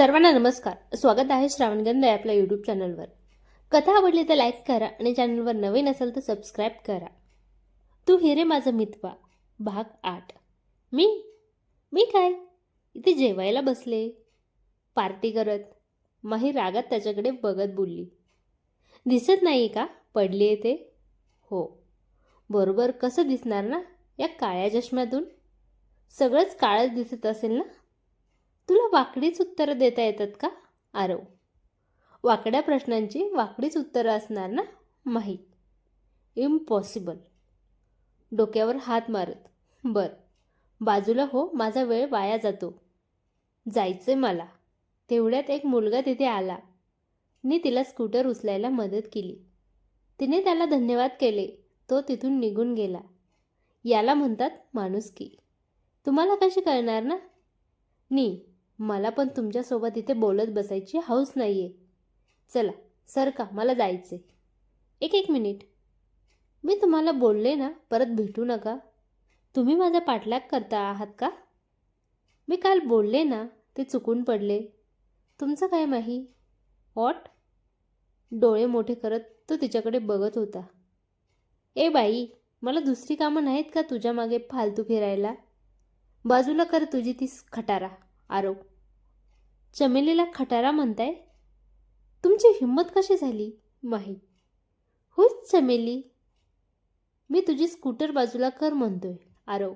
सर्वांना नमस्कार. स्वागत आहे श्रावणगंध या आपल्या यूट्यूब चॅनलवर कथा आवडली तर लाईक करा आणि चॅनलवर नवीन असेल तर सबस्क्राईब करा. तू हिरे माझं मितवा भाग आठ. मी? मी काय? इथे जेवायला बसले. पार्टी करत माही रागात त्याच्याकडे बघत बोलली. दिसत नाही का? पडली आहे ते? हो. बरोबर कसं दिसणार ना? या काळ्या चष्म्यातून? सगळंच काळच दिसत असेल ना? तुला वाकडीच उत्तरं देता येतात का? आरव. वाकड्या प्रश्नांची वाकडीच उत्तरं असणार ना? माहीत. इम्पॉसिबल डोक्यावर हात मारत. बर. बाजूला हो माझा वेळ वाया जातो. जायचंय मला. तेवढ्यात एक मुलगा तिथे आला. मी तिला स्कूटर उचलायला मदत केली. तिने त्याला धन्यवाद केले. तो तिथून निघून गेला. याला म्हणतात माणुसकी. तुम्हाला कशी कळणार ना? नी मला पण तुमच्यासोबत इथे बोलत बसायची हौस नाही आहे चला सर का मला जायचे एक एक मिनिट. मी तुम्हाला बोलले ना परत भेटू नका. तुम्ही माझा पाठलाग करता आहात का? मी काल बोलले ना ते चुकून पडले. तुमचं काय माही? वॉट डोळे मोठे करत तो तिच्याकडे बघत होता. ए बाई मला दुसरी कामं नाहीत का तुझ्या मागे फालतू फिरायला? बाजूला कर तुझी ती खटारा. आरव चमेलीला खटारा म्हणताय? तुमची हिंमत कशी झाली? माही होच चमेली. मी तुझी स्कूटर बाजूला कर म्हणतोय. आरव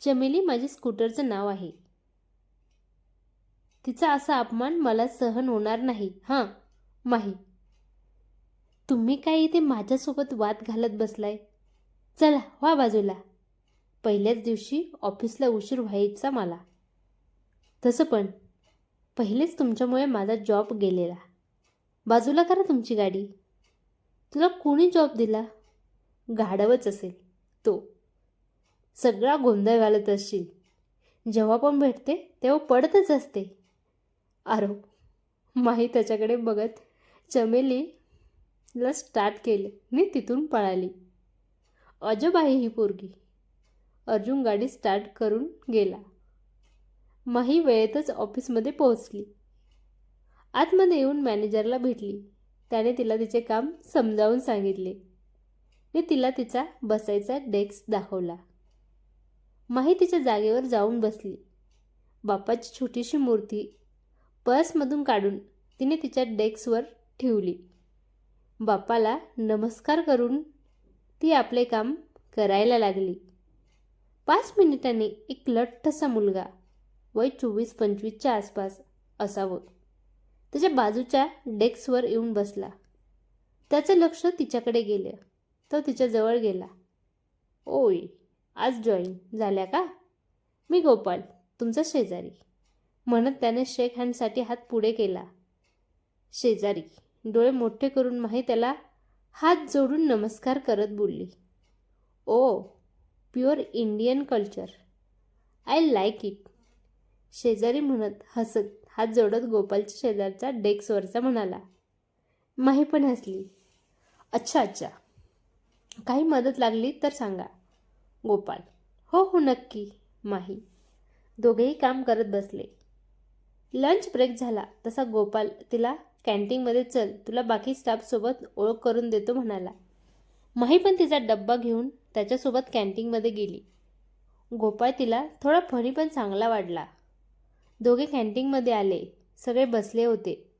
चमेली माझी स्कूटरचं नाव आहे. तिचा असा अपमान मला सहन होणार नाही. हां माही तुम्ही काय इथे माझ्यासोबत वाद घालत बसलाय? चला व्हा बाजूला. पहिल्याच दिवशी ऑफिसला उशीर व्हायचा मला. तसं पण पहिलेच तुमच्यामुळे माझा जॉब गेलेला. बाजूला करा तुमची गाडी. तुला कोणी जॉब दिला? गाढवच असेल तो. सगळा गोंधळ घालत असशील. जेव्हा पण भेटते तेव्हा पडतच असते. आरो माही त्याच्याकडे बघत चमेलीला स्टार्ट केले. मी तिथून पळाली. अजब आहे ही पोरगी. अर्जुन गाडी स्टार्ट करून गेला. माही वेळेतच ऑफिसमध्ये पोहोचली. आतमध्ये येऊन मॅनेजरला भेटली. त्याने तिला तिचे काम समजावून सांगितले. मी तिला तिचा बसायचा डेस्क दाखवला. माही तिच्या जागेवर जाऊन बसली. बापाची छोटीशी मूर्ती पर्समधून काढून तिने तिच्या डेस्कवर ठेवली. बापाला नमस्कार करून ती आपले काम करायला लागली. पाच मिनिटांनी एक लठ्ठसा मुलगा वय चोवीस पंचवीसच्या आसपास असावं. त्याच्या बाजूच्या डेस्कवर येऊन बसला. त्याचं लक्ष तिच्याकडे गेलं. तो तिच्याजवळ गेला. ओय आज जॉईन झाल्या का? मी गोपाल तुमचा शेजारी. म्हणत त्याने शेक हँडसाठी हात पुढे केला. शेजारी डोळे मोठे करून माही त्याला हात जोडून नमस्कार करत बोलली. ओ pure Indian culture. I like it. शेजारी म्हणत हसत हात जोडत गोपालच्या शेजारचा डेस्कवरचा म्हणाला. माही पण हसली. अच्छा अच्छा. काही मदत लागली तर सांगा. गोपाल. हो हो नक्की माही. दोघेही काम करत बसले. लंच ब्रेक झाला. तसा गोपाल तिला कॅन्टीनमध्ये चल तुला बाकी स्टाफसोबत ओळख करून देतो म्हणाला. माही पण तिचा डब्बा घेऊन त्याच्यासोबत कॅन्टीनमध्ये गेली. गोपाळ तिला थोडा फणी पण चांगला वाढला दोघे कॅन्टीनमध्ये आले. सगळे बसले होते.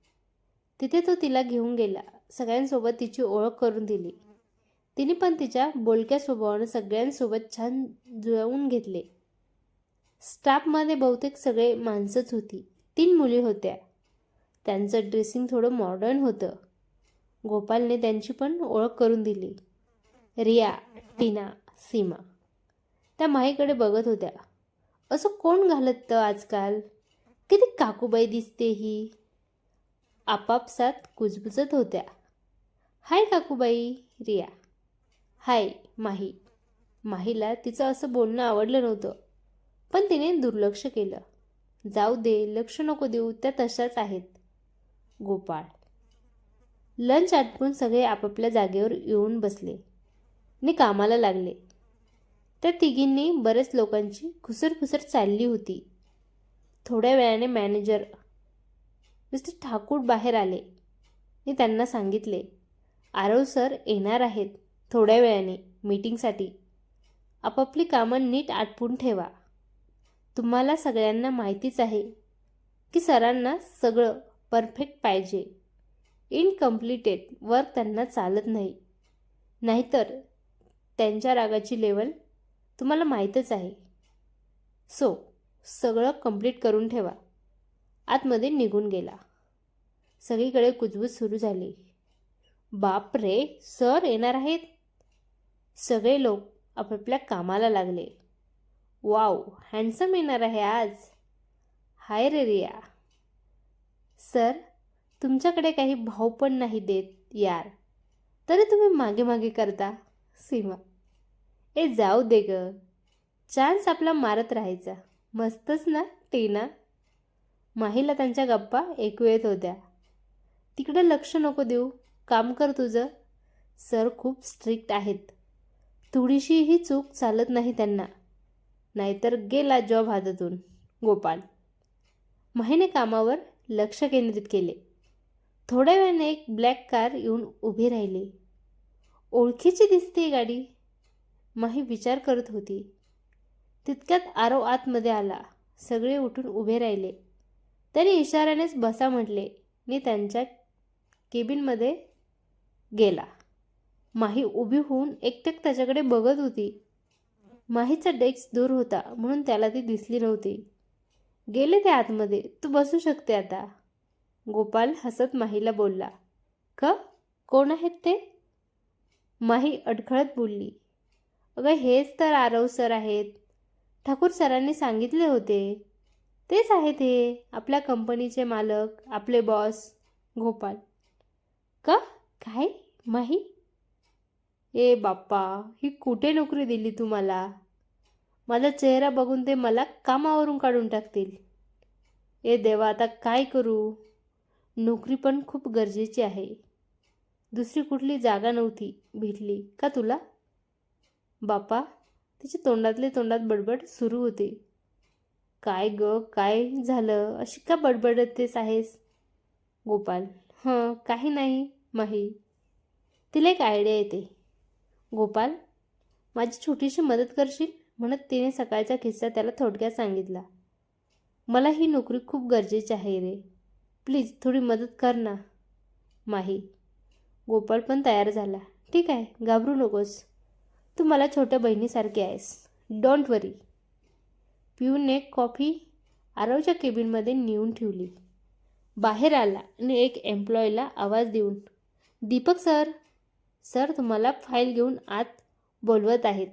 तिथे तो तिला घेऊन गेला. सगळ्यांसोबत तिची ओळख करून दिली. तिने पण तिच्या बोलक्या स्वभावानं सगळ्यांसोबत छान जुळवून घेतले. स्टाफमध्ये बहुतेक सगळे माणसंच होती. तीन मुली होत्या. त्यांचं ड्रेसिंग थोडं मॉडर्न होतं. गोपालने त्यांची पण ओळख करून दिली. रिया टीना सीमा. त्या माईकडे बघत होत्या. असं कोण घालत आजकाल? किती काकूबाई दिसते ही? आपापसात कुजबुजत होत्या. हाय काकूबाई रिया. हाय माही. माहीला तिचं असं बोलणं आवडलं नव्हतं पण तिने दुर्लक्ष केलं. जाऊ दे लक्ष नको देऊ त्या तशाच आहेत. गोपाळ. लंच आटपून सगळे आपापल्या जागेवर येऊन बसले. नि कामाला लागले. त्या तिघींनी बरेच लोकांची खुसरखुसर चालली होती. थोड्या वेळाने मॅनेजर मिस्टर ठाकूर बाहेर आले. मी त्यांना सांगितले आरव सर येणार आहेत थोड्या वेळाने मीटिंगसाठी. आपापली कामं नीट आटपून ठेवा. तुम्हाला सगळ्यांना माहितीच आहे की सरांना सगळं परफेक्ट पाहिजे. इनकम्प्लिटेड वर्क त्यांना चालत नाही. नाहीतर त्यांच्या रागाची लेवल तुम्हाला माहीतच आहे. सो सगळं कंप्लीट करून ठेवा. आतमध्ये निघून गेला. सगळीकडे कुजबूज सुरू झाली. बाप रे सर येणार आहेत? सगळे लोक आपापल्या कामाला लागले. वाव हँडसम येणार आहे आज. हाय रे रिया. सर तुमच्याकडे काही भाव पण नाही देत यार. तरी तुम्ही मागे मागे करता सीमा. ए जाऊ दे ग. चान्स आपला मारत राहायचा. मस्तच ना टीना? माहीला त्यांच्या गप्पा ऐकू येत होत्या. तिकडे लक्ष नको देऊ काम कर तुझं. सर खूप स्ट्रिक्ट आहेत. थोडीशीही चूक चालत नाही त्यांना. नाहीतर गेला जॉब हातातून गोपाल. माहीने कामावर लक्ष केंद्रित केले. थोड्या वेळाने एक ब्लॅक कार येऊन उभी राहिली. ओळखीची दिसते गाडी? माही विचार करत होती. तितक्यात आरव आतमध्ये आला. सगळे उठून उभे राहिले. तरी इशाऱ्यानेच बसा म्हटले मी त्यांच्या केबिनमध्ये गेला. माही उभी होऊन एकटक त्याच्याकडे बघत होती. माहीचा डेस्क दूर होता म्हणून त्याला ती दिसली नव्हती. गेले ते आतमध्ये. तू बसू शकते आता. गोपाल हसत माहीला बोलला क? कोण आहेत ते? माही अडखळत बोलली अगं हेच तर आरव सर आहेत. ठाकूर सरांनी सांगितले होते. तेच आहेत हे आपल्या कंपनीचे मालक आपले बॉस गोपाल. का? काय? माही? ए बाप्पा ही कुठे नोकरी दिली तुम्हाला माझा चेहरा बघून ते मला कामावरून काढून टाकतील. ए देवा आता काय करू? नोकरी पण खूप गरजेची आहे. दुसरी कुठली जागा नव्हती भेटली. का तुला? बापा तिच्या तोंडातले तोंडात बडबड सुरू होती. काय ग? काय झालं? अशी का बडबडतेस आहेस? गोपाल. हं काही नाही माही. तिला एक आयडिया येते. गोपाल माझी छोटीशी मदत करशील? म्हणत तिने सकाळचा किस्सा त्याला थोडक्यात सांगितला. मला ही नोकरी खूप गरजेची आहे रे. प्लीज थोडी मदत कर ना. माही. गोपाल पण तयार झाला. ठीक आहे घाबरू नकोस. तू मला छोट्या बहिणीसारखी आहेस. डोंट वरी पिऊने कॉफी आरवच्या केबिनमध्ये नेऊन ठेवली. बाहेर आला आणि एक एम्प्लॉयला आवाज देऊन दीपक सर सर तुम्हाला फाईल घेऊन आत बोलवत आहेत.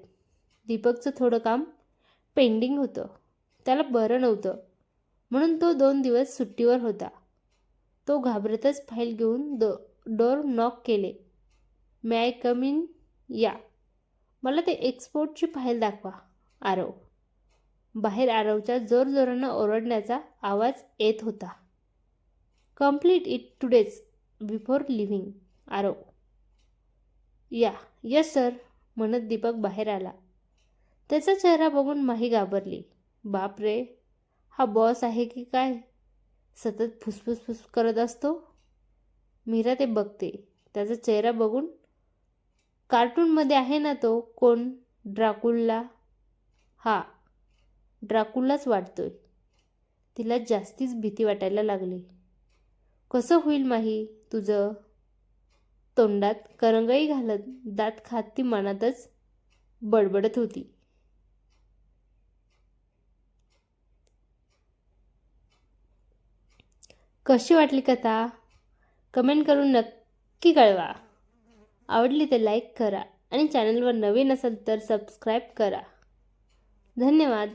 दीपकचं थोडं काम पेंडिंग होतं. त्याला बरं नव्हतं. म्हणून तो दोन दिवस सुट्टीवर होता. तो घाबरतच फाईल घेऊन दो डोर नॉक केले. मॅ आय कम इन या. मला ते एक्सपोर्टची फाईल दाखवा आरव. बाहेर आरवच्या जोरजोरानं ओरडण्याचा आवाज येत होता. Complete it today's before leaving Aarav. या यस सर म्हणत दीपक बाहेर आला. त्याचा चेहरा बघून माही घाबरली. बाप रे हा बॉस आहे की काय? सतत फुसफुस फुस करत असतो? मीरा ते बघते. त्याचा चेहरा बघून कार्टूनमध्ये आहे ना तो कोण? ड्राकुल्ला हा ड्राकुल्लाच वाटतोय तिला जास्तीच भीती वाटायला लागली. कसं होईल माही तुझं? तोंडात करंगई घालत दात खात ती मनातच बडबडत होती. कशी वाटली कथा? कमेंट करून नक्की कळवा. आवडली तर लाईक करा. आणि चॅनलवर नवीन असेल तर सबस्क्राईब करा. धन्यवाद.